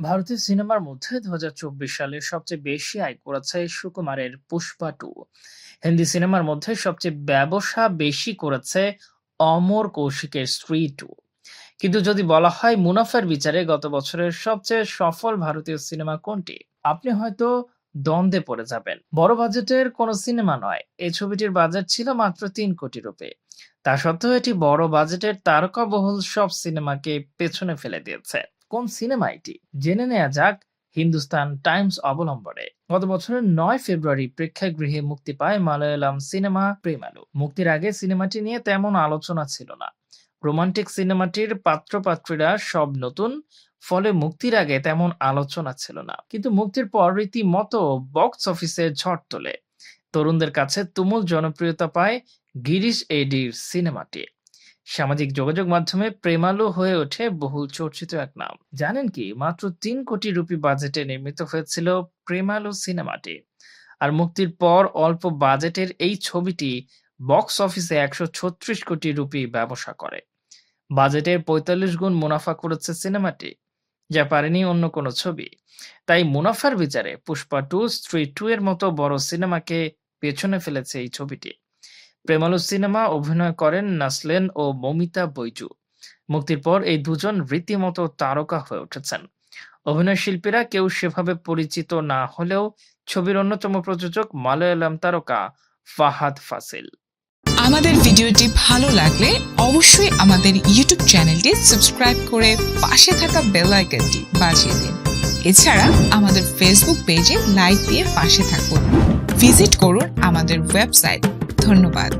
ভারতীয় সিনেমার মধ্যে দু হাজার চব্বিশ সালে সবচেয়ে বেশি আয় করেছে সুকুমারের পুষ্পা টু। হিন্দি সিনেমার মধ্যে সবচেয়ে ব্যবসা বেশি করেছে অমর কৌশিকের স্ত্রী টু। কিন্তু যদি বলা হয় মুনাফার বিচারে গত বছরের সবচেয়ে সফল ভারতীয় সিনেমা কোনটি, আপনি হয়তো দ্বন্দ্বে পড়ে যাবেন। বড় বাজেটের কোনো সিনেমা নয় এই ছবিটির বাজেট ছিল মাত্র তিন কোটি রুপি। তা সত্ত্বেও এটি বড় বাজেটের তারকাবহুল সব সিনেমাকে পেছনে ফেলে দিয়েছে। কোন সিনেমা এটি জেনে নেওয়া যাক হিন্দুস্তান টাইমস অবলম্বনে। গত বছরের নয় ফেব্রুয়ারি প্রেক্ষাগৃহে মুক্তি পায় মালয়ালাম সিনেমা প্রেমালু। মুক্তির আগে সিনেমাটি নিয়ে তেমন আলোচনা ছিল না। রোমান্টিক সিনেমাটির পাত্রপাত্রীরা সব নতুন, ফলে মুক্তির আগে তেমন আলোচনা ছিল না। কিন্তু মুক্তির পর রীতিমতো বক্স অফিসে ঝড় তোলে। তরুণদের কাছে তুমুল জনপ্রিয়তা পায় গিরিশ এডির সিনেমাটি। সামাজিক যোগাযোগ মাধ্যমে প্রেমালো হয়ে ওঠে বহুল চর্চিত এক নাম। জানেন কি, মাত্র তিন কোটি রুপি বাজেটে নির্মিত হয়েছিল প্রেমালো সিনেমাটি। আর মুক্তির পর অল্প বাজেটের এই ছবিটি বক্স অফিসে একশো ছত্রিশ কোটি রুপি ব্যবসা করে। বাজেটের পঁয়তাল্লিশ গুণ মুনাফা করেছে সিনেমাটি, যা পারেনি অন্য কোনো ছবি। তাই মুনাফার বিচারে পুষ্পা টু, স্ত্রী টু এর মতো বড় সিনেমাকে পেছনে ফেলেছে এই ছবিটি। প্রেমালু সিনেমা অভিনয় করেন নাসলেন ও মমিতা বৈজু। মুক্তির পর এই দুজন রীতিমতো তারকা হয়ে উঠেছেন। অভিনয় শিল্পীরা কেউ সেভাবে পরিচিত না হলেও ছবির অন্যতম প্রযোজক মালয়ালাম তারকা ফাহাদ ফাসিল। আমাদের ভিডিওটি ভালো লাগলে অবশ্যই আমাদের ইউটিউব চ্যানেলটি সাবস্ক্রাইব করে পাশে থাকা বেল আইকনটি বাজিয়ে দিন। এছাড়া আমাদের ফেসবুক পেজে লাইক দিয়ে পাশে থাকুন। ভিজিট করুন আমাদের ওয়েবসাইট ধন্যবাদ।